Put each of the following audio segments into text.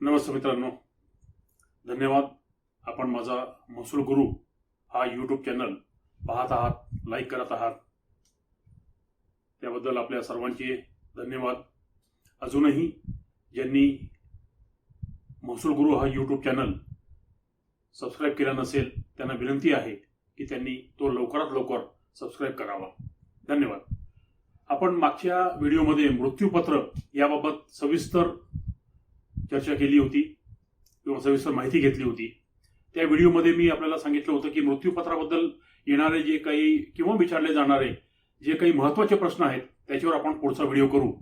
नमस्ते मित्रांनो. धन्यवाद. आपण माझा महसूल गुरु हा यूट्यूब चॅनल पाहत आहात लाईक करत आहात. त्याबद्दल आपल्या सर्वांचे धन्यवाद. अजूनही ज्यांनी महसूल गुरु हा यूट्यूब चॅनल सबस्क्राईब केला नसेल त्यांना विनंती आहे की त्यांनी तो लवकरात लवकर सबस्क्राईब करावा. धन्यवाद. आपण मागच्या व्हिडिओमध्ये मृत्यूपत्र याबाबत सविस्तर चर्चा केली होती. किंवा सविस्तर माहिती घेतली होती. त्या व्हिडिओमध्ये मी आपल्याला सांगितलं होतं की मृत्यूपत्राबद्दल येणारे जे काही किंवा विचारले जाणारे जे काही महत्त्वाचे प्रश्न आहेत त्याच्यावर आपण पुढचा व्हिडिओ करू.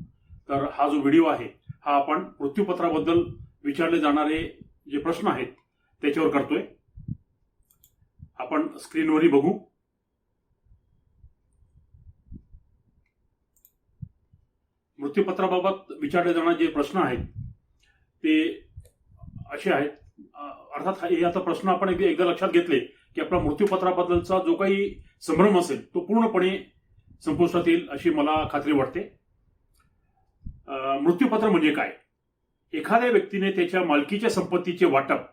तर हा जो व्हिडिओ आहे हा आपण मृत्यूपत्राबद्दल विचारले जाणारे जे प्रश्न आहेत त्याच्यावर करतोय. आपण स्क्रीनवरही बघू. मृत्यूपत्राबाबत विचारले जाणारे जे प्रश्न आहेत ते असे आहेत. अर्थात हे आता प्रश्न आपण एकदा एकदा लक्षात घेतले की आपला मृत्यूपत्राबद्दलचा जो काही संभ्रम असेल तो पूर्णपणे संपुष्टात येईल अशी मला खात्री वाटते. मृत्यूपत्र म्हणजे काय? एखाद्या व्यक्तीने त्याच्या मालकीच्या संपत्तीचे वाटप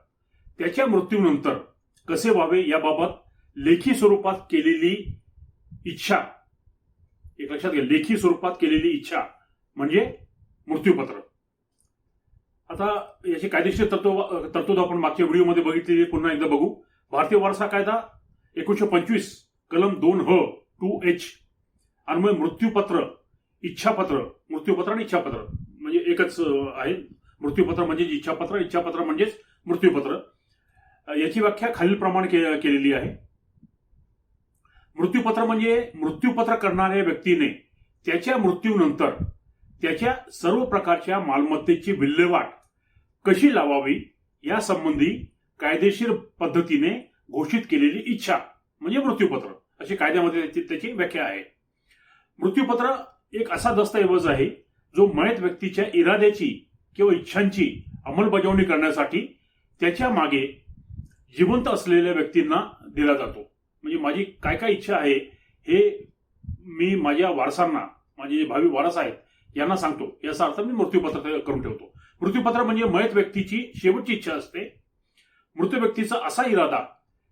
त्याच्या मृत्यूनंतर कसे व्हावे याबाबत लेखी स्वरूपात केलेली इच्छा एक लक्षात घ्या लेखी स्वरूपात केलेली इच्छा म्हणजे मृत्यूपत्र. आता याची कायदेशीर तत्व तरतूद आपण मागच्या व्हिडिओमध्ये बघितलेली पुन्हा एकदा बघू. भारतीय वारसा कायदा एकोणीशे पंचवीस कलम दोन ह टू एच अन्वय मृत्यूपत्र इच्छापत्र मृत्यूपत्र आणि इच्छापत्र. म्हणजे एकच आहे. मृत्यूपत्र म्हणजे इच्छापत्र इच्छापत्र म्हणजेच मृत्यूपत्र. याची व्याख्या खालीलप्रमाणे के- केलेली आहे. मृत्यूपत्र म्हणजे मृत्यूपत्र करणाऱ्या व्यक्तीने त्याच्या मृत्यूनंतर त्याच्या सर्व प्रकारच्या मालमत्तेची विल्हेवाट कशी लावावी यासंबंधी कायदेशीर पद्धतीने घोषित केलेली इच्छा म्हणजे मृत्यूपत्र. अशी कायद्यामध्ये त्याची व्याख्या आहे. मृत्यूपत्र एक असा दस्तऐवज आहे जो मयत व्यक्तीच्या इराद्याची किंवा इच्छांची अंमलबजावणी करण्यासाठी त्याच्यामागे जिवंत असलेल्या व्यक्तींना दिला जातो. म्हणजे माझी काय काय इच्छा आहे हे मी माझ्या वारसांना माझे जे भावी वारस आहेत यांना सांगतो. याचा अर्थ मी मृत्यूपत्र करून ठेवतो. मृत्यूपत्र म्हणजे मयत व्यक्तीची शेवटची इच्छा असते. मृत व्यक्तीचा असा इरादा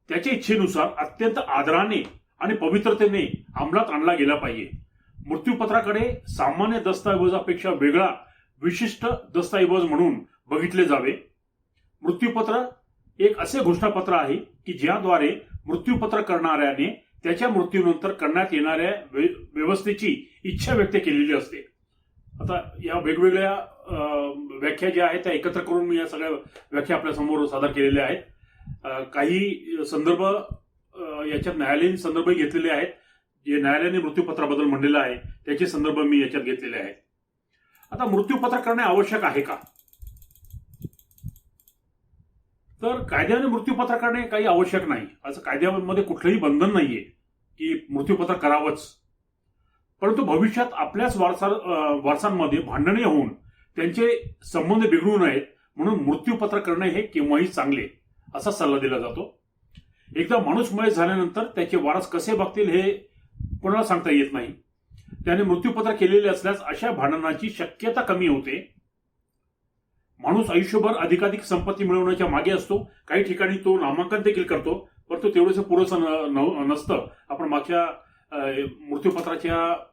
त्याच्या इच्छेनुसार अत्यंत आदराने आणि पवित्रतेने अंमलात आणला गेला पाहिजे. मृत्यूपत्राकडे सामान्य दस्तऐवजापेक्षा वेगळा विशिष्ट दस्तऐवज म्हणून बघितले जावे. मृत्यूपत्र एक असे घोषणापत्र आहे की ज्याद्वारे मृत्यूपत्र करणाऱ्याने त्याच्या मृत्यूनंतर करण्यात येणाऱ्या व्य- व्यवस्थेची इच्छा व्यक्त केलेली असते. आता या वेगवेगळ्या व्याख्या ज्या आहेत त्या एकत्र करून मी या सगळ्या व्याख्या आपल्यासमोर सादर केलेल्या आहेत. काही संदर्भ याच्यात न्यायालयीन संदर्भही घेतलेले आहेत. जे न्यायालयाने मृत्यूपत्राबद्दल म्हणलेलं आहे त्याचे संदर्भ मी याच्यात घेतलेले आहेत. आता मृत्यूपत्र करणे आवश्यक आहे का? तर कायद्याने मृत्यूपत्र करणे काही आवश्यक नाही. असं कायद्यामध्ये कुठलंही बंधन नाहीये की मृत्यूपत्र करावंच. परंतु भविष्यात आपल्याच वारसा वारसांमध्ये भांडणे होऊन त्यांचे संबंध बिघडू नयेत म्हणून मृत्यूपत्र करणे हे केव्हाही चांगले असा सल्ला दिला जातो. एकदा माणूस मय झाल्यानंतर त्याचे वारस कसे बघतील हे कोणाला सांगता येत नाही. त्याने मृत्यूपत्र केलेले असल्यास अशा भांडणाची शक्यता कमी होते. माणूस आयुष्यभर अधिकाधिक संपत्ती मिळवण्याच्या मागे असतो. काही ठिकाणी तो नामांकन देखील करतो परंतु तेवढंसं पुरेसं न- नसतं. आपण मागच्या मृत्यूपत्राच्या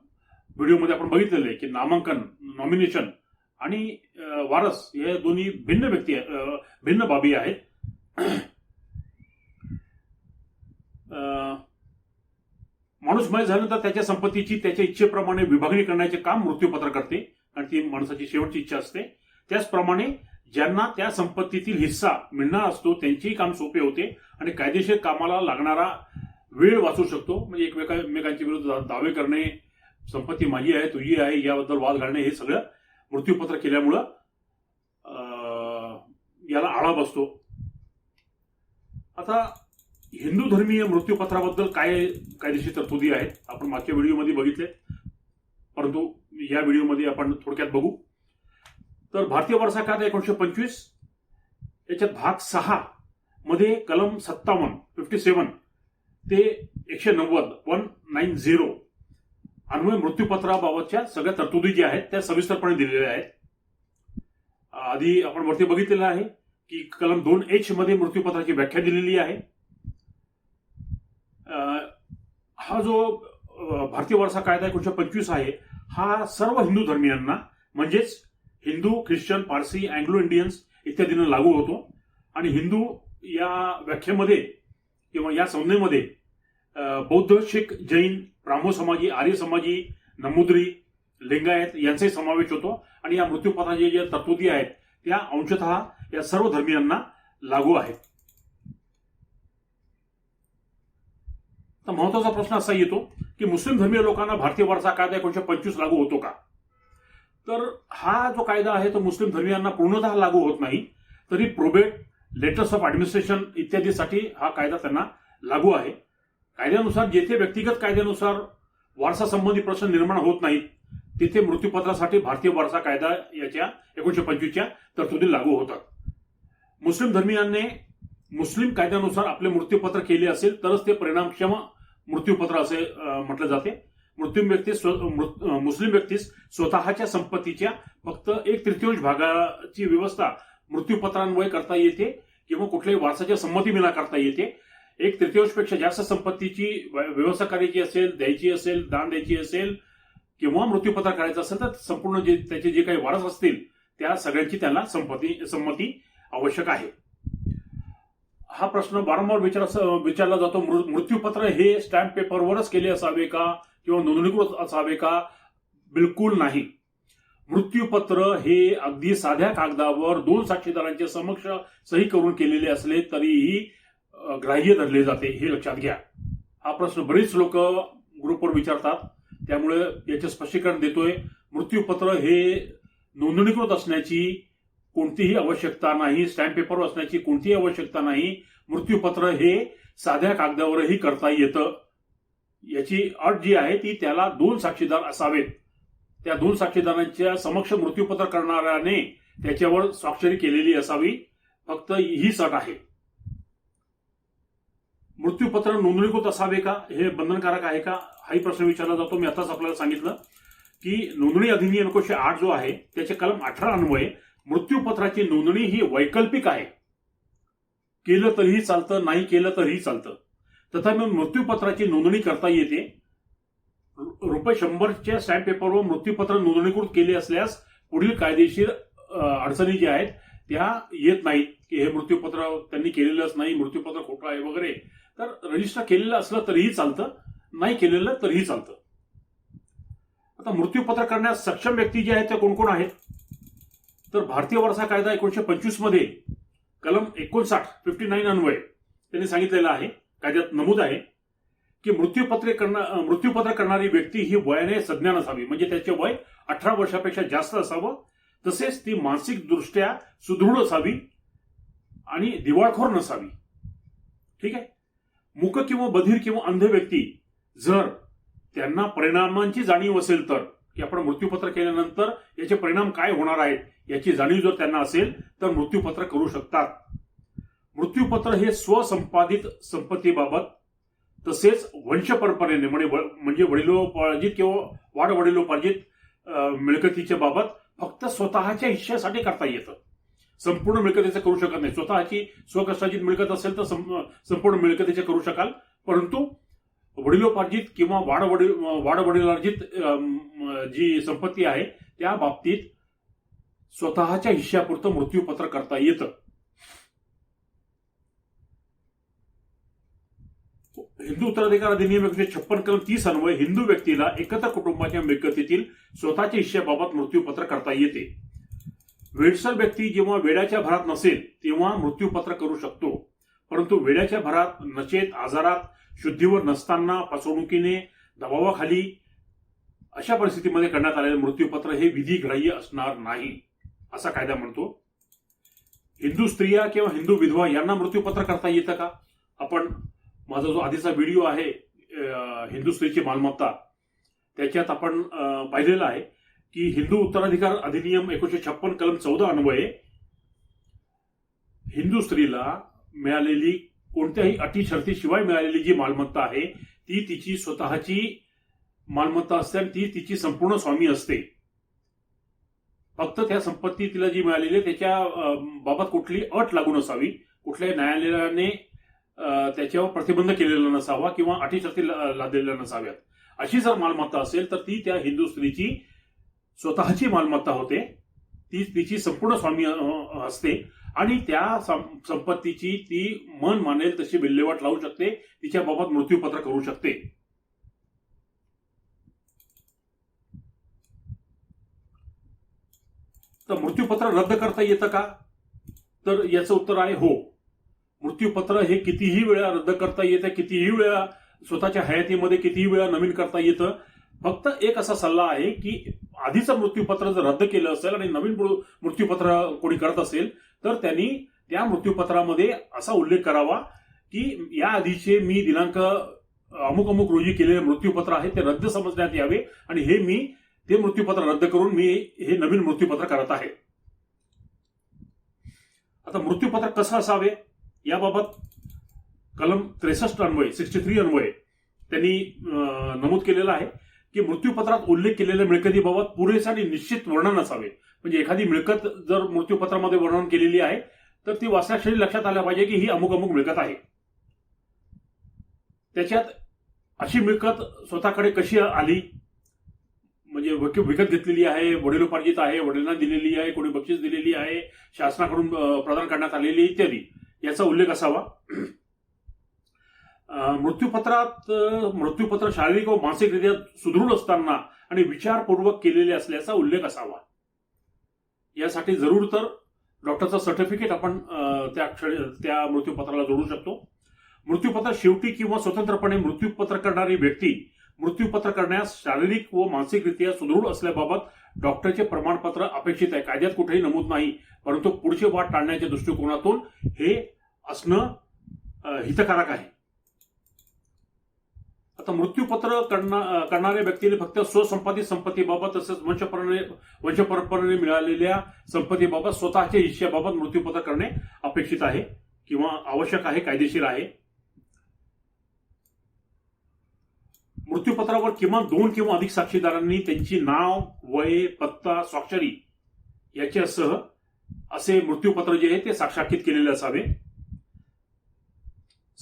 व्हिडिओमध्ये आपण बघितलेलं आहे की नामांकन नॉमिनेशन आणि वारस हे दोन्ही भिन्न व्यक्ती भिन्न बाबी आहेत. माणूस मय झाल्यानंतर त्याच्या संपत्तीची त्याच्या इच्छेप्रमाणे विभागणी करण्याचे काम मृत्यूपत्र करते आणि ती माणसाची शेवटची इच्छा असते. त्याचप्रमाणे ज्यांना त्या संपत्तीतील हिस्सा मिळणार असतो त्यांचेही काम सोपे होते आणि कायदेशीर कामाला लागणारा वेळ वाचू शकतो. म्हणजे एकमेकांच्या विरुद्ध दावे करणे संपत्ती माझी आहे तुझी आहे याबद्दल वाद घालणे हे सगळं मृत्यूपत्र केल्यामुळं याला आळा बसतो. आता हिंदू धर्मीय मृत्यूपत्राबद्दल काय कायदेशीर तरतुदी आहेत आपण मागच्या व्हिडिओमध्ये बघितले. परंतु या व्हिडिओमध्ये आपण थोडक्यात बघू. तर भारतीय वारसा कायदा एकोणीशे पंचवीस याच्यात भाग सहा मध्ये कलम सत्तावन्न फिफ्टी सेवन ते एकशे नव्वद वन नाईन झिरो अन्वय मृत्यूपत्राबाबतच्या सगळ्या तरतुदी ज्या आहेत त्या सविस्तरपणे दिलेल्या आहेत. आधी आपण वरती बघितलेलं आहे की कलम दोन एच मध्ये मृत्यूपत्राची व्याख्या दिलेली आहे. हा जो भारतीय वारसा कायदा एकोणीशे पंचवीस आहे हा सर्व हिंदू धर्मियांना म्हणजेच Hindu Christian Parsi Anglo Indians इत्यादींना लागू होतो. आणि हिंदू या व्याख्येमध्ये किंवा या संज्ञेमध्ये बौद्ध शीख जैन ब्राह्मो समाजी आर्य समाजी नमुद्री लिंगायत यांचाही समावेश होतो. आणि या मृत्यूपथाचे जे तरतुदी आहेत त्या अंशतः या सर्व धर्मियांना लागू आहेत. तर महत्त्वाचा प्रश्न असा येतो की मुस्लिम धर्मीय लोकांना भारतीय वारसा कायदा एकोणीशे पंचवीस लागू होतो का? तर हा जो कायदा आहे तो मुस्लिम धर्मियांना पूर्णतः लागू होत नाही. तरी प्रोबेट लेटर्स ऑफ ऍडमिनिस्ट्रेशन इत्यादीसाठी हा कायदा त्यांना लागू आहे. कायद्यानुसार जेथे व्यक्तिगत कायद्यानुसार वारसा संबंधी प्रश्न निर्माण होत नाहीत तिथे मृत्यूपत्रासाठी भारतीय वारसा कायदा याच्या एकोणीशे पंचवीसच्या तरतुदी लागू होतात. मुस्लिम धर्मियांनी मुस्लिम कायद्यानुसार आपले मृत्यूपत्र केले असेल तरच ते परिणामक्षम मृत्यूपत्र असे म्हटले म्हटलं जाते. मृत्यू व्यक्ती स्व- मुस्लिम व्यक्तीस स्वतःच्या संपत्तीच्या फक्त एक तृतीयांश भागाची व्यवस्था मृत्यूपत्रांमुळे करता येते किंवा कुठल्याही वारसाच्या संमतीविना करता येते. एक तृतीयांशपेक्षा जास्त संपत्तीची व्यवस्था करायची असेल द्यायची असेल दान द्यायची असेल किंवा मृत्यूपत्र करायचं असेल तर संपूर्ण जे त्याचे जे काही वारस असतील त्या सगळ्यांची त्यांना संपत्ती संमती आवश्यक आहे. हा प्रश्न वारंवार विचार विचारला जातो. मृ- मृत्यूपत्र हे स्टॅम्प पेपरवरच केले असावे का किंवा नोंदणीकृत असावे का? बिलकुल नाही. मृत्यूपत्र हे अगदी साध्या कागदावर दोन साक्षीदारांच्या समक्ष सही करून केलेले असले तरीही ग्राह्य धरले जाते हे लक्षात घ्या. हा प्रश्न बरेच लोक ग्रुपवर विचारतात. त्यामुळे याचे स्पष्टीकरण देतोय. मृत्यूपत्र हे नोंदणीकृत असण्याची कोणतीही आवश्यकता नाही स्टॅम्प पेपर असण्याची कोणतीही आवश्यकता नाही. मृत्यूपत्र हे साध्या कागदावरही करता येतं. याची अट जी आहे ती त्याला दोन साक्षीदार असावेत. त्या दोन साक्षीदारांच्या समक्ष मृत्यूपत्र करणाऱ्याने त्याच्यावर स्वाक्षरी केलेली असावी. फक्त हीच अट आहे. मृत्यूपत्र नोंदणीकृत असावे का? हे बंधनकारक आहे का? हाही प्रश्न विचारला जातो. मी आताच आपल्याला सांगितलं की नोंदणी अधिनियम एकोणीशे आठ जो आहे त्याचे कलम अठरा अन्वये मृत्यूपत्राची नोंदणी ही वैकल्पिक आहे. केलं तरीही चालतं नाही केलं तरीही चालतं. तथापि मृत्यूपत्राची नोंदणी करता येते. रुपये शंभरच्या स्टॅम्प पेपरवर मृत्यूपत्र नोंदणीकृत केले असल्यास पुढील कायदेशीर अडचणी ज्या आहेत त्या येत नाहीत. की हे मृत्यूपत्र त्यांनी केलेलंच नाही मृत्यूपत्र खोटं आहे वगैरे. तर रजिस्टर केलेलं असलं तरीही चालतं नाही केलेलं तरीही चालतं. आता मृत्यूपत्र करण्यास सक्षम व्यक्ती जे आहेत त्या कोण कोण आहेत? तर भारतीय वारसा कायदा एकोणीशे पंचवीसमध्ये कलम एकोणसाठ फिफ्टी नाईन अन्वय त्यांनी सांगितलेलं आहे कायद्यात नमूद आहे की मृत्यूपत्रे करणार मृत्यूपत्र करणारी व्यक्ती ही वयाने सज्ञान असावी म्हणजे त्याचे वय अठरा वर्षापेक्षा जास्त असावं तसेच ती मानसिक दृष्ट्या सुदृढ असावी आणि दिवाळखोर नसावी. ठीक आहे? मूक किंवा बधीर किंवा अंध व्यक्ती जर त्यांना परिणामांची जाणीव असेल तर की आपण मृत्यूपत्र केल्यानंतर याचे परिणाम काय होणार आहेत याची जाणीव जर त्यांना असेल तर मृत्यूपत्र करू शकतात. मृत्यूपत्र हे स्वसंपादित संपत्तीबाबत तसेच वंश परंपरेने म्हणजे व- म्हणजे वडिलोपार्जित किंवा वाढ वडिलोपार्जित मिळकतीच्या बाबत फक्त स्वतःच्या हिश्श्यासाठी करता येतं. संपूर्ण मिळकतीचं करू शकत नाही. स्वतःची स्वकष्टाची मिळकत असेल तर संपूर्ण मिळकतीचे करू शकाल. परंतु वडिलोपार्जित किंवा वाढ वडील वाढ वडिलार्जित जी संपत्ती आहे त्या बाबतीत स्वतःच्या हिश्श्यापुरतं मृत्यूपत्र करता येतं. हिंदू उत्तराधिकार अधिनियम एकशे छप्पन कलम तीस अन्वय हिंदू व्यक्तीला एकत्र कुटुंबाच्या मिळकतीतील स्वतःच्या हिश्श्याबाबत मृत्यूपत्र करता येते. वेडसर व्यक्ती जेव्हा वेड्याच्या भरात नसेल तेव्हा मृत्यूपत्र करू शकतो. परंतु वेड्याच्या भरात नशेत आजारात शुद्धीवर नसताना फसवणुकीने दबावाखाली अशा परिस्थितीमध्ये करण्यात आलेले मृत्यूपत्र हे विधीग्राह्य असणार नाही असा कायदा म्हणतो. हिंदू स्त्रिया किंवा हिंदू विधवा यांना मृत्यूपत्र करता येतं का? आपण माझा जो आधीचा व्हिडिओ आहे हिंदू स्त्रीची मालमत्ता त्याच्यात आपण पाहिलेला पाहिलेलं आहे. की हिंदू उत्तराधिकार अधिनियम एकोणीशे छप्पन कलम चौदा अन्वये हिंदू स्त्रीला मिळालेली कोणत्याही अटी शर्तीशिवाय मिळालेली जी मालमत्ता आहे ती तिची स्वतःची मालमत्ता असते आणि ती तिची संपूर्ण स्वामी असते. फक्त त्या संपत्ती तिला जी मिळालेली आहे त्याच्या बाबत कुठली अट लागू नसावी कुठल्याही न्यायालयाने अं, त्याच्यावर प्रतिबंध केलेला नसावा किंवा अटी शर्ती लादलेल्या नसाव्यात. अशी जर मालमत्ता असेल तर ती त्या हिंदू स्त्रीची स्वतःची मालमत्ता होते. ती तिची संपूर्ण स्वामी असते आणि त्या संपत्तीची ती मन मानेल तशी विल्हेवाट लावू शकते. तिच्या बाबत मृत्यूपत्र करू शकते. तर मृत्यूपत्र रद्द करता येतं का? तर याचं उत्तर आहे हो. मृत्यूपत्र हे कितीही वेळा रद्द करता येतं कितीही वेळा स्वतःच्या हयातीमध्ये कितीही वेळा नवीन करता येतं. फक्त एक असा सल्ला आहे की आधीचं मृत्यूपत्र जर रद्द केलं असेल आणि नवीन मृ- मृत्यूपत्र कोणी करत असेल तर त्यांनी त्या मृत्यूपत्रामध्ये असा उल्लेख करावा की या आधीचे मी दिनांक अमुक अमुक रोजी केलेले मृत्यूपत्र आहे ते रद्द समजण्यात यावे आणि हे मी ते मृत्यूपत्र रद्द करून मी हे नवीन मृत्यूपत्र करत आहे. आता मृत्यूपत्र कसं असावे? याबाबत कलम त्रेसष्ट अन्वय सिक्स्टी थ्री अन्वय त्यांनी नमूद केलेलं आहे. की मृत्यूपत्रात उल्लेख केलेल्या मिळकतीबाबत पुरेसे आणि निश्चित वर्णन असावे. म्हणजे एखादी मिळकत जर मृत्यूपत्रामध्ये वर्णन केलेली आहे तर ती वाचण्याक्षणी लक्षात आल्या पाहिजे की ही अमुक अमुक मिळकत आहे. त्याच्यात अशी मिळकत स्वतःकडे कशी आली? म्हणजे विकत घेतलेली आहे वडिलोपार्जित आहे वडिलांना दिलेली आहे कोणी बक्षीस दिलेली आहे शासनाकडून प्रदान करण्यात आलेली इत्यादी. याचा उल्लेख असावा. मृत्यूपत्रात मृत्यूपत्र शारीरिक व मानसिकरित्या सुदृढ असताना आणि विचारपूर्वक केलेले असल्याचा उल्लेख असावा. यासाठी जरूर तर डॉक्टरचं सर्टिफिकेट आपण त्या क्षणी त्या मृत्यूपत्राला जोडू शकतो. मृत्यूपत्र शेवटी किंवा स्वतंत्रपणे मृत्यूपत्र करणारी व्यक्ती मृत्यूपत्र करण्यास शारीरिक व मानसिकरित्या सुदृढ असल्याबाबत डॉक्टरचे प्रमाणपत्र अपेक्षित आहे. कायद्यात कुठेही नमूद नाही परंतु पुढची वाट टाळण्याच्या दृष्टिकोनातून हे असणं हितकारक आहे. आता मृत्यूपत्र करणा- करणाऱ्या व्यक्तीने फक्त स्वसंपादित संपत्तीबाबत तसेच वंशपरंपरे वंशपरंपरेने मिळालेल्या संपत्तीबाबत स्वतःच्या हिश्श्याबाबत मृत्यूपत्र करणे अपेक्षित आहे किंवा आवश्यक आहे कायदेशीर आहे. मृत्यूपत्रावर किमान दोन किंवा अधिक साक्षीदारांनी त्यांची नाव वय पत्ता स्वाक्षरी याच्यासह असे मृत्यूपत्र जे आहे ते साक्षांकित केलेले असावे.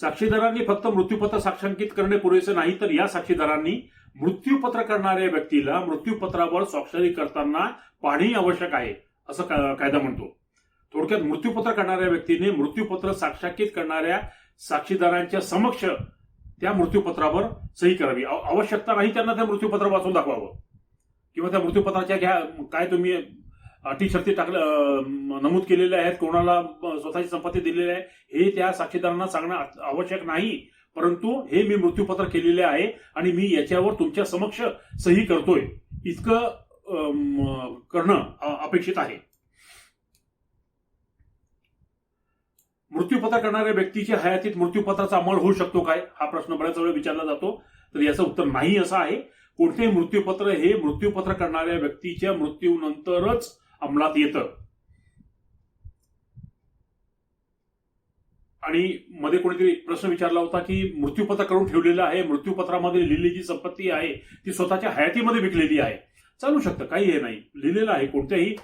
साक्षीदारांनी फक्त मृत्यूपत्र साक्षांकित करणे पुरेसे नाही तर या साक्षीदारांनी मृत्यूपत्र करणाऱ्या व्यक्तीला मृत्यूपत्रावर स्वाक्षरी करताना पाहणे आवश्यक आहे असं कायदा म्हणतो. थोडक्यात मृत्यूपत्र करणाऱ्या व्यक्तीने मृत्यूपत्र साक्षांकित करणाऱ्या साक्षीदारांच्या समक्ष त्या मृत्यूपत्रावर सही करावी. आवश्यकता नाही त्यांना त्या मृत्यूपत्र वाचून दाखवावं. किंवा त्या मृत्यूपत्राच्या घ्या काय तुम्ही अटी शर्ती टाकलं नमूद केलेल्या आहेत कोणाला स्वतःची संपत्ती दिलेली आहे हे त्या साक्षीदारांना सांगणं आवश्यक नाही. परंतु हे मी मृत्यूपत्र केलेले आहे आणि मी याच्यावर तुमच्या समक्ष सही करतोय. इतकं करणं अपेक्षित आहे. मृत्यूपत्र करणाऱ्या व्यक्तीच्या हयातीत मृत्यूपत्राचा अंमल होऊ शकतो काय? हा प्रश्न बऱ्याच वेळा विचारला जातो. तर याचं उत्तर नाही असं आहे. कोणतेही मृत्यूपत्र हे मृत्यूपत्र करणाऱ्या व्यक्तीच्या मृत्यूनंतरच अंमलात येतं. आणि मध्ये कोणीतरी प्रश्न विचारला होता की मृत्यूपत्र करून ठेवलेलं आहे मृत्यूपत्रामध्ये लिहिलेली जी संपत्ती आहे ती स्वतःच्या हयातीमध्ये विकलेली आहे. चालू शकतं काही हे नाही. लिहिलेलं आहे कोणत्याही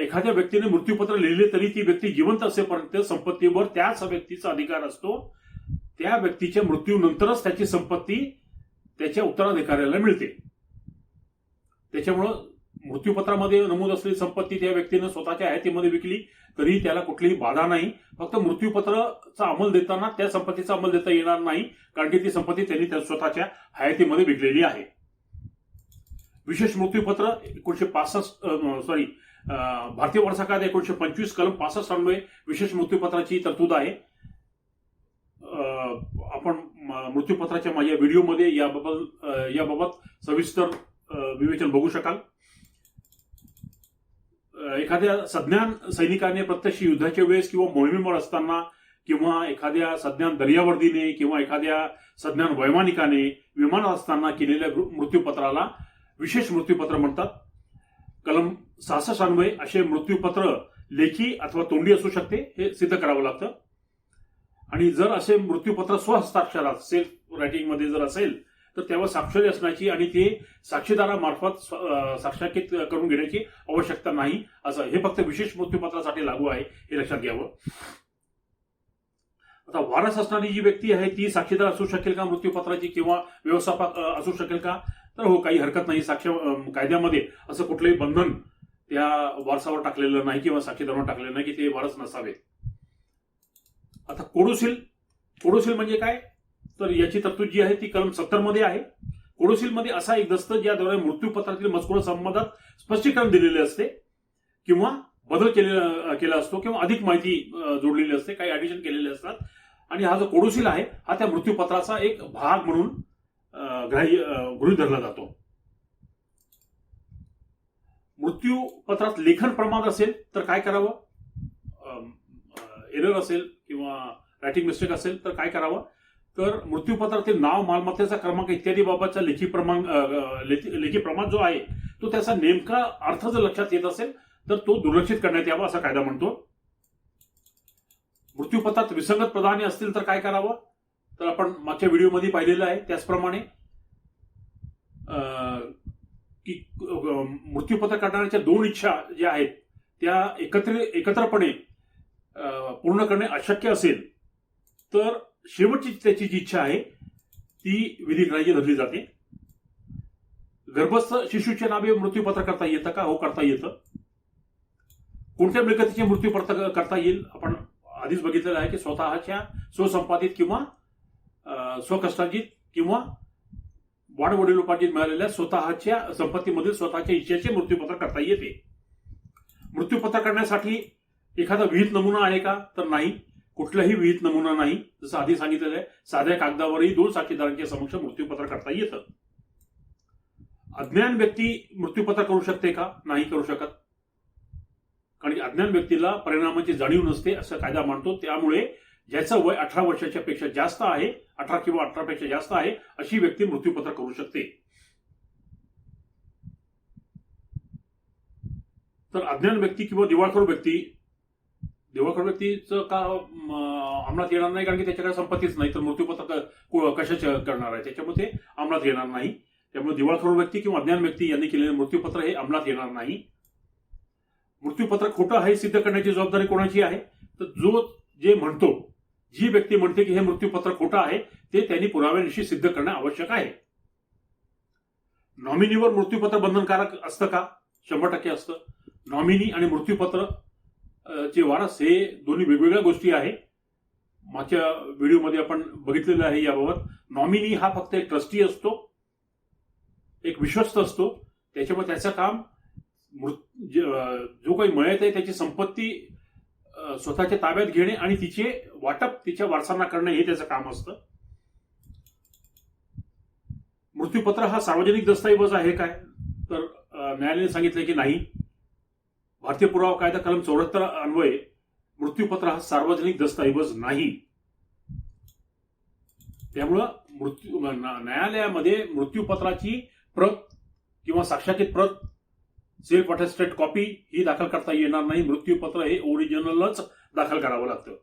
एखाद्या व्यक्तीने मृत्यूपत्र लिहिले तरी ती व्यक्ती जिवंत असेपर्यंत संपत्तीवर त्याच व्यक्तीचा अधिकार असतो. त्या व्यक्तीच्या मृत्यूनंतरच त्याची संपत्ती त्याच्या उत्तराधिकाऱ्याला मिळते. त्याच्यामुळं मृत्यूपत्रामध्ये नमूद असलेली संपत्ती त्या व्यक्तीनं स्वतःच्या आयातीमध्ये विकली तरी त्याला कुठलीही बाधा नाही. फक्त मृत्यूपत्राचा अंमल देताना त्या संपत्तीचा अंमल देता येणार नाही कारण की ती संपत्ती त्यांनी त्या स्वतःच्या हयातीमध्ये विकलेली आहे. विशेष मृत्यूपत्र एकोणीशे पासष्ट सॉरी भारतीय वर्षा कायदा एकोणीशे पंचवीस कलम पासष्ट अन्वये विशेष मृत्यूपत्राची तरतूद आहे. आपण मृत्यूपत्राच्या माझ्या व्हिडिओमध्ये याबाबत याबाबत सविस्तर विवेचन बघू शकाल. एखाद्या सज्ञान सैनिकाने प्रत्यक्ष युद्धाच्या वेळेस किंवा मोहिमेवर असताना किंवा एखाद्या सज्ञान दर्यावर्दीने किंवा एखाद्या सज्ञान वैमानिकाने विमानात असताना केलेल्या मृत्यूपत्राला विशेष मृत्यूपत्र म्हणतात. कलम सहासष्ट अन्वय असे मृत्यूपत्र लेखी अथवा तोंडी असू शकते हे सिद्ध करावं लागतं. आणि जर असे मृत्यूपत्र स्वहस्ताक्षरात सेल्फ रायटिंगमध्ये जर असेल तर त्यावर स्वाक्षरी असण्याची आणि ते साक्षीदारामार्फत स्व- साक्षांकित करून घेण्याची आवश्यकता नाही असं हे फक्त विशेष मृत्यूपत्रासाठी लागू आहे हे लक्षात घ्यावं. आता वारस असणारी जी व्यक्ती आहे ती साक्षीदार असू शकेल का मृत्यूपत्राची किंवा व्यवस्थापक असू शकेल का? तर हो काही हरकत नाही. साक्ष कायद्यामध्ये असं कुठलंही बंधन त्या वारसावर टाकलेलं नाही किंवा साक्षीदारावर टाकलेलं नाही की ते वारस नसावेत आता कोडोसिल कोडोसिल म्हणजे काय? तर याची तरतूद जी आहे ती कलम सत्तरमध्ये आहे. कोडोशीलमध्ये असा एक दस्त ज्याद्वारे मृत्यूपत्रातील मजकूर संबंधात स्पष्टीकरण दिलेले असते किंवा बदल केलेला केला असतो किंवा अधिक माहिती जोडलेली असते काही ऍडिशन केलेले असतात. आणि हा जो कोडोशील आहे हा त्या मृत्यूपत्राचा एक भाग म्हणून ग्राह्य गृहित गृहीत धरला जातो. मृत्यूपत्रात लेखन प्रमाद असेल तर काय करावं? एरर असेल किंवा रायटिंग मिस्टेक असेल तर काय करावं? तर मृत्यूपत्रातील नाव मालमत्तेचा क्रमांक इत्यादी बाबतचा लेखी प्रमाण लेखी लेखी प्रमाण जो आहे तो त्याचा नेमका अर्थ जर लक्षात येत असेल तर तो दुर्लक्षित करण्यात यावा असा कायदा म्हणतो. मृत्यूपत्रात विसंगत प्रधाने असतील तर काय करावं? तर आपण मागच्या व्हिडिओमध्ये पाहिलेलं आहे त्याचप्रमाणे की मृत्यूपत्र काढणाऱ्याच्या दोन इच्छा ज्या आहेत त्या एकत्र एकत्रपणे पूर्ण करणे अशक्य असेल तर शेवटची त्याची जी इच्छा आहे ती विधी ग्राह्य धरली जाते. गर्भस्थ शिशूच्या नावे मृत्यूपत्र करता येतं का? हो करता येतं. कोणत्या मिळकतीचे मृत्यूपत्र करता येईल? आपण आधीच बघितलेलं आहे की स्वतःच्या स्वसंपादित किंवा अं, स्वकष्टार्जित किंवा वाडवडिलोपार्जित मिळालेल्या स्वतःच्या संपत्तीमधील स्वतःच्या इच्छेचे मृत्यूपत्र करता येते. मृत्यूपत्र करण्यासाठी एखादा विहित नमुना आहे का? तर नाही. कुठलाही विहित नमुना नाही. जसं आधी सांगितलेलं आहे साध्या कागदावरही दोन साक्षीदारांच्या समक्ष मृत्यूपत्र करता येतं. अज्ञान व्यक्ती मृत्यूपत्र करू शकते का? नाही करू शकत. कारण अज्ञान व्यक्तीला परिणामाची जाणीव नसते असं कायदा मानतो. त्यामुळे ज्याचं वय अठरा वर्षाच्या पेक्षा जास्त आहे अठरा किंवा अठरा पेक्षा जास्त आहे अशी व्यक्ती मृत्यूपत्र करू शकते. तर अज्ञान व्यक्ती किंवा दिवाळखोर व्यक्ती दिवाळखोर व्यक्तीचं का अमलात अंमलात येणार नाही? कारण की त्याच्याकडे संपत्तीच नाही. तर मृत्यूपत्र क- करणार आहे? त्याच्यामुळे ते अंमलात येणार नाही. त्यामुळे दिवाळखोर व्यक्ती किंवा अज्ञान व्यक्ती यांनी केलेले मृत्यूपत्र हे अंमलात येणार नाही. मृत्यूपत्र खोटं आहे सिद्ध करण्याची जबाबदारी कोणाची आहे? तर जो जे म्हणतो जी व्यक्ती म्हणते की हे मृत्यूपत्र खोटं आहे ते त्यांनी पुराव्यानिशी सिद्ध करणं आवश्यक आहे. नॉमिनीवर मृत्यूपत्र बंधनकारक असतं का? शंभर टक्के असतं. नॉमिनी आणि मृत्यूपत्र चे वारस हे दोन्ही वेगवेगळ्या गोष्टी आहे. मागच्या व्हिडिओमध्ये आपण बघितलेलं आहे याबाबत. नॉमिनी हा फक्त एक ट्रस्टी असतो. एक विश्वस्त असतो. त्याच्यामुळे त्याचं काम जो काही मिळत आहे त्याची संपत्ती स्वतःच्या ताब्यात घेणे आणि तिचे वाटप तिच्या वारसांना करणे हे त्याचं काम असतं. मृत्यूपत्र हा सार्वजनिक दस्तऐवज आहे काय? तर न्यायालयाने सांगितलं की नाही. भारतीय पुरावा कायदा कलम चौऱ्याहत्तर अन्वये मृत्यूपत्र हा सार्वजनिक दस्तऐवज नाही. त्यामुळं मृत्यू न्यायालयामध्ये मृत्यूपत्राची प्रत किंवा साक्षांकित प्रत सेल्फ अटेस्टेड कॉपी ही दाखल करता येणार नाही. मृत्यूपत्र हे ओरिजिनलच दाखल करावं लागतं.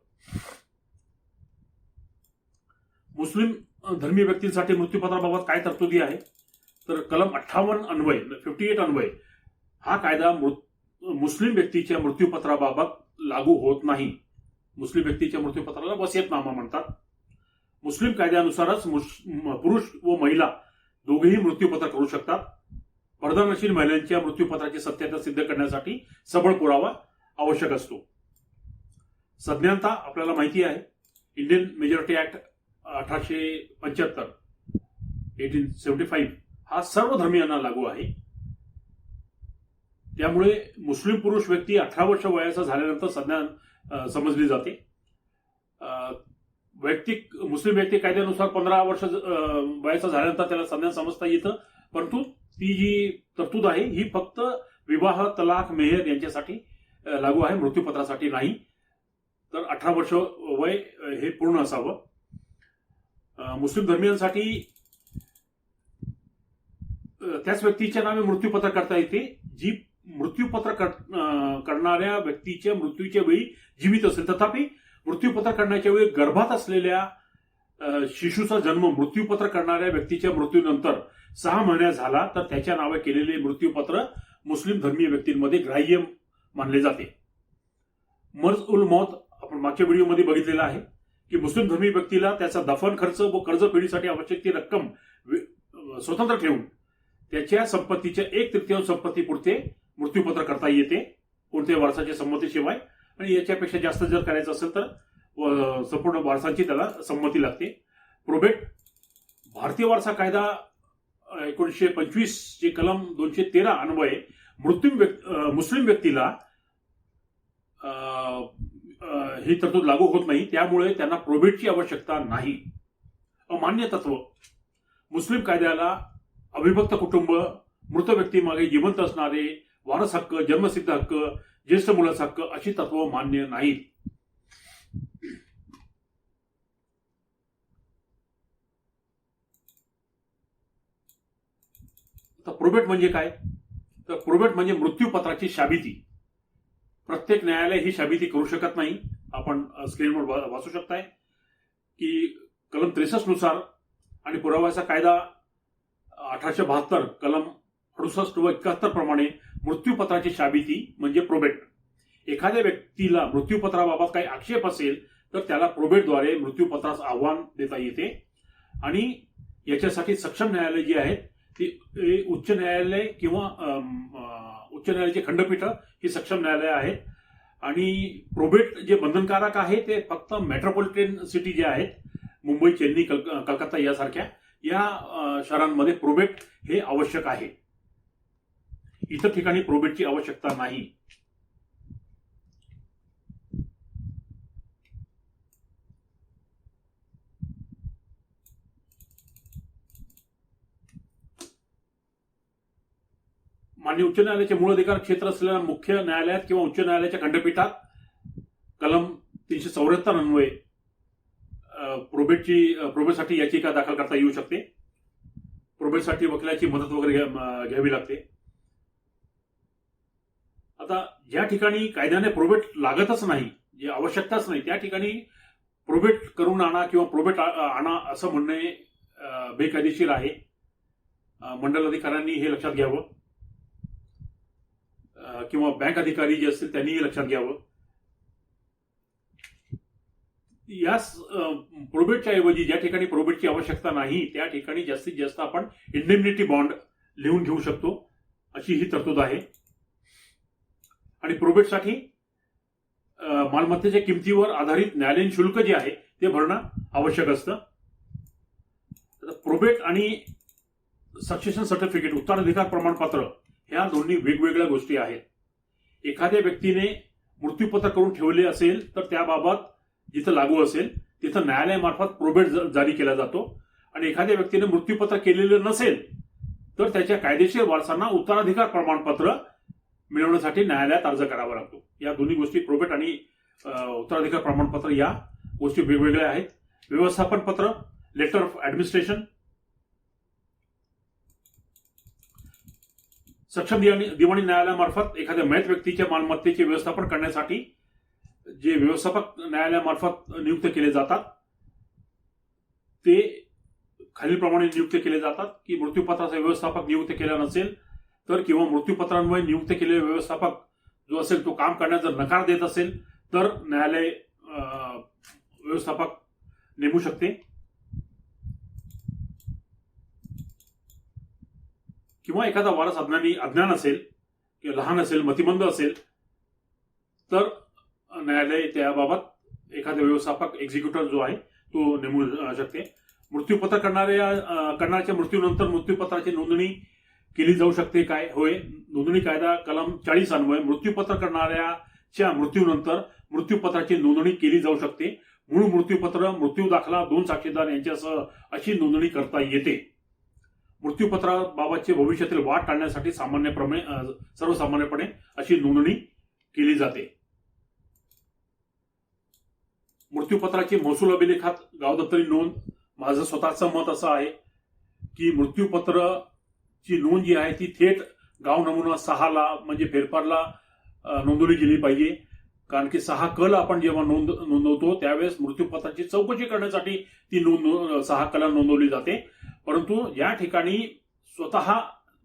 मुस्लिम धर्मीय व्यक्तींसाठी मृत्यूपत्राबाबत काय तरतुदी आहे? तर कलम अठ्ठावन्न अन्वय फिफ्टी एट अन्वय हा कायदा मृत- मुस्लिम व्यक्तीच्या मृत्यूपत्राबाबत लागू होत नाही. मुस्लिम व्यक्तीच्या मृत्यूपत्राला वसियतनामा म्हणतात. मुस्लिम कायद्यानुसारच पुरुष व महिला दोघेही मृत्यूपत्र करू शकतात. वर्धनशील महिलांच्या मृत्यूपत्राची सत्यता सिद्ध करण्यासाठी सबळ पुरावा आवश्यक असतो. संज्ञानता आपल्याला माहिती आहे. इंडियन मेजॉरिटी ऍक्ट अठराशे पंच्याहत्तर एटीन सेव्हन्टी फाईव्ह हा सर्व धर्मियांना लागू आहे. त्यामुळे मुस्लिम पुरुष व्यक्ती अठरा वर्ष वयाचा झाल्यानंतर संज्ञान समजली जाते. वैयक्तिक मुस्लिम व्यक्ती कायद्यानुसार पंधरा वर्ष वयाचा झाल्यानंतर त्याला संज्ञान समजता येतं. परंतु ती जी तरतूद आहे ही फक्त विवाह तलाक मेहर यांच्यासाठी लागू आहे मृत्यूपत्रासाठी नाही. तर अठरा वर्ष वय हे पूर्ण असावं. मुस्लिम धर्मियांसाठी त्याच व्यक्तीच्या नावे मृत्यूपत्र करता येते जी मृत्यूपत्र कर- करणाऱ्या व्यक्तीच्या मृत्यूच्या वेळी जीवित असेल. तथापि मृत्यूपत्र करण्याच्या वेळी गर्भात असलेल्या शिशूचा जन्म मृत्यूपत्र करणाऱ्या व्यक्तीच्या मृत्यूनंतर सहा महिन्या झाला तर त्याच्या नावे केलेले मृत्यूपत्र मुस्लिम धर्मीय व्यक्तींमध्ये ग्राह्य मानले जाते. मर्ज उल मौत आपण मागच्या व्हिडिओमध्ये बघितलेला आहे की मुस्लिम धर्मीय व्यक्तीला त्याचा दफन खर्च व कर्ज फेडीसाठी आवश्यक ती रक्कम स्वतंत्र ठेवून त्याच्या संपत्तीच्या एक तृतीयांश संपत्ती पुरते मृत्यूपत्र करता येते. कोणत्याही वारसाच्या संमतीशिवाय आणि याच्यापेक्षा जास्त जर करायचं असेल तर संपूर्ण वारसाची त्याला संमती लागते. प्रोबेट भारतीय वारसा कायदा एकोणीसशे पंचवीस चे कलम दोनशे तेरा अन्वये मृत्यू मुस्लिम व्यक्तीला ही तरतूद लागू होत नाही. त्यामुळे त्यांना प्रोबेटची आवश्यकता नाही. अमान्य तत्व. मुस्लिम कायद्याला अविभक्त कुटुंब मृत व्यक्तीमागे जिवंत असणारे वारस हक्क जन्मसिद्ध हक्क ज्येष्ठ मुलाचा हक्क अशी तत्व मान्य नाहीत. तर प्रोबेट म्हणजे काय? तर प्रोबेट म्हणजे मृत्यूपत्राची शाबिती. प्रत्येक न्यायालय ही शाबिती करू शकत नाही. आपण स्क्रीनवर वाचू शकताय. की कलम त्रेसष्टनुसार आणि पुराव्याचा कायदा अठराशे बहात्तर कलम अडुसष्ट व एकाहत्तर प्रमाणे मृत्यूपत्राची शाबिती म्हणजे प्रोबेट एखाद्या व्यक्तीला मृत्यूपत्राबाबत काही आक्षेप असेल तर त्याला प्रोबेटद्वारे मृत्यूपत्रास आव्हान देता येते. आणि याच्यासाठी सक्षम न्यायालय जी आहेत ती उच्च न्यायालय किंवा उच्च न्यायालयाची खंडपीठ ही सक्षम न्यायालय आहेत. आणि प्रोबेट जे बंधनकारक आहे ते फक्त मेट्रोपॉलिटन सिटी जे आहेत मुंबई चेन्नई कलक कलकत्ता यासारख्या या शहरांमध्ये प्रोबेट हे आवश्यक आहे. इतर ठिकाणी प्रोबेटची आवश्यकता नाही. मान्य उच्च न्यायालयाचे मूळ अधिकार क्षेत्र असलेल्या मुख्य न्यायालयात किंवा उच्च न्यायालयाच्या खंडपीठात कलम तीनशे चौऱ्याहत्तर अन्वये प्रोबेटची प्रोबेटसाठी याचिका दाखल करता येऊ शकते. प्रोबेटसाठी वकिलाची मदत वगैरे घ्यावी लागते. ज्या ठिकाणी कायद्याने प्रोबेट लागतच नाही जे आवश्यकताच नाही त्या ठिकाणी प्रोबेट करून आणा किंवा प्रोबेट आ- आणा असं म्हणणे बेकायदेशीर आहे. मंडल अधिकाऱ्यांनी हे लक्षात घ्यावं. किंवा बँक अधिकारी जे असतील त्यांनीही लक्षात घ्यावं. या प्रोबेटच्या ऐवजी ज्या ठिकाणी प्रोबेटची आवश्यकता नाही त्या ठिकाणी जास्तीत जास्त आपण इंडेम्निटी बॉन्ड लिहून घेऊ शकतो अशी ही तरतूद आहे. आणि प्रोबेटसाठी मालमत्तेच्या किमतीवर आधारित न्यायालयीन शुल्क जे आहे ते भरणं आवश्यक असतं. प्रोबेट आणि सक्सेशन सर्टिफिकेट उत्तराधिकार प्रमाणपत्र ह्या दोन्ही वेगवेगळ्या गोष्टी आहेत. एखाद्या व्यक्तीने मृत्यूपत्र करून ठेवले असेल तर त्याबाबत जिथं लागू असेल तिथं न्यायालयामार्फत प्रोबेट ज- जारी केला जातो. आणि एखाद्या व्यक्तीने मृत्यूपत्र केलेलं नसेल तर त्याच्या कायदेशीर वारसांना उत्तराधिकार प्रमाणपत्र मिळवण्यासाठी न्यायालयात अर्ज करावा लागतो. या दोन्ही गोष्टी प्रोबेट आणि उत्तराधिकार प्रमाणपत्र या गोष्टी वेगवेगळ्या आहेत. व्यवस्थापन पत्र लेटर ऑफ ऍडमिनिस्ट्रेशन सक्षम दिवाणी दिवाणी न्यायालयामार्फत एखाद्या मयत व्यक्तीच्या मालमत्तेचे व्यवस्थापन करण्यासाठी जे व्यवस्थापक न्यायालयामार्फत नियुक्त केले जातात ते खालीलप्रमाणे नियुक्त केले जातात की मृत्यूपत्राचा व्यवस्थापक नियुक्त केला नसेल तर किंवा मृत्यूपत्रांमुळे नियुक्त केलेले व्यवस्थापक जो असेल तो काम करण्यास जर नकार देत असेल तर न्यायालय व्यवस्थापक नेमू शकते. किंवा एखादा वारस अज्ञानी अज्ञान असेल किंवा लहान असेल मतिमंद असेल तर न्यायालय त्याबाबत एखादा व्यवस्थापक एक्झिक्युटर जो आहे तो नेमू शकते. मृत्यूपत्र करणाऱ्या करणाऱ्याच्या मृत्यूनंतर मृत्यूपत्राची नोंदणी केली जाऊ शकते काय होय? नोंदणी कायदा कलम चाळीस अन्वय मृत्यूपत्र करणाऱ्याच्या मृत्यूनंतर मृत्यूपत्राची नोंदणी केली जाऊ शकते. मूळ मृत्यूपत्र मृत्यू दाखला दोन साक्षीदार यांच्यासह अशी नोंदणी करता येते. मृत्यूपत्राबाबतचे भविष्यातील वाद टाळण्यासाठी सामान्यप्रमाणे सर्वसामान्यपणे अशी नोंदणी केली जाते. मृत्यूपत्राची महसूल अभिलेखात गावदप्तरी नोंद. माझं स्वतःचं मत असं आहे की ची नोंद जी आहे ती थेट गाव नमुना सहाला म्हणजे फेरफारला नोंदवली गेली पाहिजे. कारण की सहा कल आपण जेव्हा नोंद नोंदवतो त्यावेळेस मृत्यूपथाची चौकशी करण्यासाठी ती नोंद नोंद- सहा कला नोंदवली जाते. परंतु या ठिकाणी स्वतः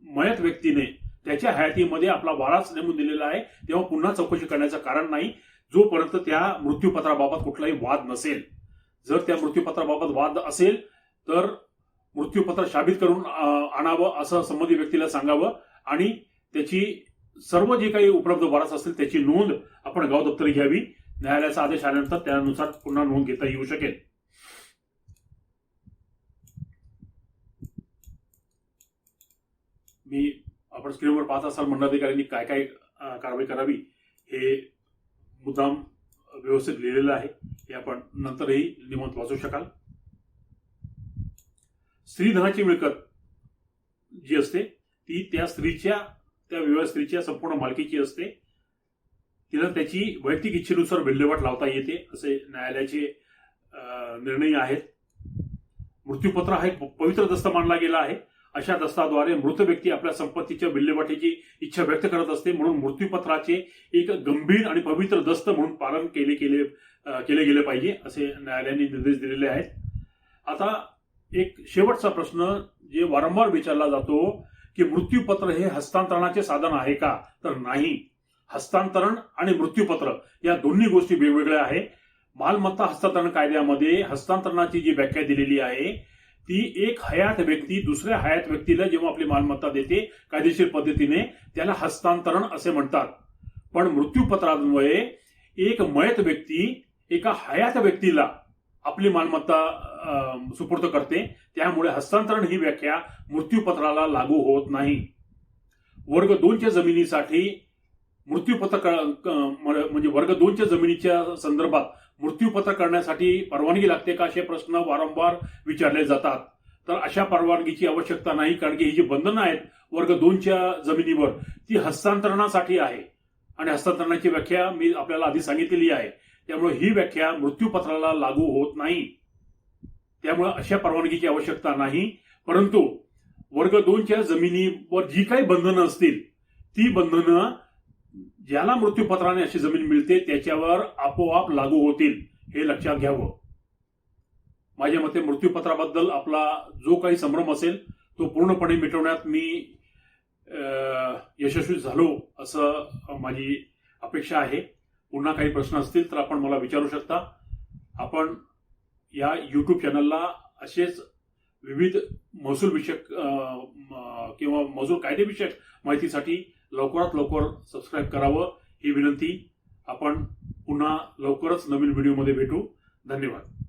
मयत व्यक्तीने त्याच्या हयातीमध्ये आपला वाराच नेमून दिलेला आहे. तेव्हा पुन्हा चौकशी करण्याचं कारण नाही. जोपर्यंत त्या मृत्यूपत्राबाबत कुठलाही वाद नसेल. जर त्या मृत्यूपत्राबाबत वाद असेल तर मृत्यूपत्र शाबित करून आणावं असं संबंधित व्यक्तीला सांगावं आणि त्याची सर्व जे काही उपलब्ध वारस असतील त्याची नोंद आपण गाव दप्तरी घ्यावी. न्यायालयाचा आदेश आल्यानंतर त्यानुसार पुन्हा नोंद घेता येऊ शकेल. मी आपण स्क्रीनवर पाहत असाल मंडळाधिकाऱ्यांनी काय काय कारवाई करावी हे मुद्दाम व्यवस्थित लिहिलेलं आहे. हे आपण नंतरही निमंत वाचू शकाल. स्त्रीधनाची मिळकत जी असते ती त्या स्त्रीच्या त्या विवाह स्त्रीच्या संपूर्ण मालकीची असते. तिला त्याची वैयक्तिक इच्छेनुसार विल्हेवाट लावता येते असे न्यायालयाचे निर्णय आहेत. मृत्यूपत्र हा एक पवित्र दस्त मानला गेला आहे. अशा दस्ताद्वारे मृत व्यक्ती आपल्या संपत्तीच्या विल्हेवाटीची इच्छा व्यक्त करत असते म्हणून मृत्यूपत्राचे एक गंभीर आणि पवित्र दस्त म्हणून पालन केले केले केले गेले पाहिजे असे न्यायालयाने निर्देश दिलेले आहेत. आता एक शेवटचा प्रश्न जे वारंवार विचारला जातो की मृत्यूपत्र हे हस्तांतरणाचे साधन आहे का? तर नाही. हस्तांतरण आणि मृत्यूपत्र या दोन्ही गोष्टी वेगवेगळ्या आहे मालमत्ता हस्तांतरण कायद्यामध्ये हस्तांतरणाची जी व्याख्या दिलेली आहे ती एक हयात व्यक्ती दुसऱ्या हयात व्यक्तीला जेव्हा आपली मालमत्ता देते कायदेशीर पद्धतीने त्याला हस्तांतरण असे म्हणतात. पण मृत्यूपत्रान्वये एक मयत व्यक्ती एका हयात व्यक्तीला आपली मालमत्ता अं, सुपूर्द करते. त्यामुळे हस्तांतरण ही व्याख्या मृत्यूपत्राला लागू होत नाही. वर्ग दोनच्या जमिनीसाठी मृत्यूपत्र म्हणजे वर्ग दोनच्या जमिनीच्या संदर्भात मृत्यूपत्र करण्यासाठी परवानगी लागते का असे प्रश्न वारंवार विचारले जातात. तर अशा परवानगीची आवश्यकता नाही कारण की ही जी बंधनं आहेत वर्ग दोनच्या जमिनीवर ती हस्तांतरणासाठी आहे. आणि हस्तांतरणाची व्याख्या मी आपल्याला आधी सांगितलेली आहे. त्यामुळे ही व्याख्या मृत्यूपत्राला लागू होत नाही. त्यामुळे अशा परवानगीची आवश्यकता नाही. परंतु वर्ग दोनच्या जमिनीवर जी काही बंधनं असतील ती बंधनं ज्याला मृत्यूपत्राने अशी जमीन मिळते त्याच्यावर आपोआप लागू होतील हे लक्षात घ्यावं. माझ्या मते मृत्यूपत्राबद्दल आपला जो काही संभ्रम असेल तो पूर्णपणे मिटवण्यात मी यशस्वी झालो असं माझी अपेक्षा आहे. पुन्हा काही प्रश्न असतील तर आपण मला विचारू शकता. आपण या यूट्यूब चॅनलला असेच विविध महसूल विषयक किंवा महसूल कायदेविषयक माहितीसाठी लवकरात लवकर सबस्क्राईब करावं ही विनंती. आपण पुन्हा लवकरच नवीन व्हिडिओमध्ये भेटू. धन्यवाद.